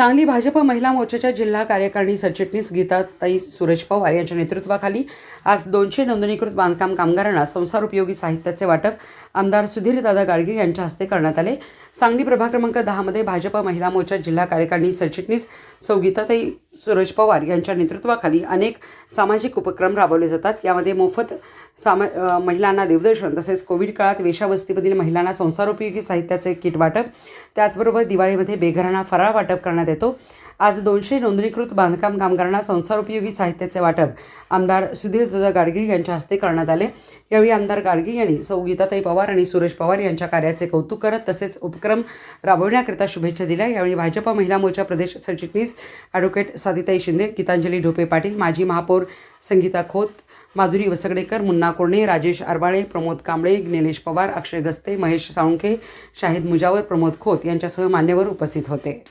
सांगली भाजप महिला मोर्चाच्या जिल्हा कार्यकारिणी सरचिटणीस गीताताई सुरेश पवार यांच्या नेतृत्वाखाली आज दोनशे नोंदणीकृत बांधकाम कामगारांना संसार उपयोगी साहित्याचे वाटप आमदार सुधीरदादा गाडगे यांच्या हस्ते करण्यात आले. सांगली प्रभाग क्रमांक दहामध्ये भाजप महिला मोर्चा जिल्हा कार्यकारिणी सरचिटणीस सौ गीताताई सुरेश पवार यांच्या नेतृत्वाखाली अनेक सामाजिक उपक्रम राबवले जातात. यामध्ये मोफत सामा महिलांना देवदर्शन तसेच कोविड काळात वेशावस्तीमधील महिलांना संसारोपयोगी साहित्याचे किट वाटप. त्याचबरोबर दिवाळीमध्ये बेघरांना फराळ वाटप करण्यात येतो. आज दोनशे नोंदणीकृत बांधकाम कामगारांना संसारोपयोगी साहित्याचे वाटप. आमदार सुधीरदादा गाडगीळ यांच्या हस्ते करण्यात आले. यावेळी आमदार गाडगीळ यांनी सौ गीताताई पवार आणि सुरेश पवार यांच्या कार्याचे कौतुक करत तसेच उपक्रम राबवण्याकरिता शुभेच्छा दिल्या. यावेळी भाजपा महिला मोर्चा प्रदेश सरचिटणीस ॲडव्होकेट स्वादिताई शिंदे गीतांजली ढोपे पाटील माजी महापौर संगीता खोत माधुरी वसगडेकर मुन्ना कोर्णे राजेश आरबाळे प्रमोद कांबळे ज्ञानेश पवार अक्षय गस्ते महेश साळुंखे शाहिद मुजावर प्रमोद खोत यांच्यासह मान्यवर उपस्थित होते.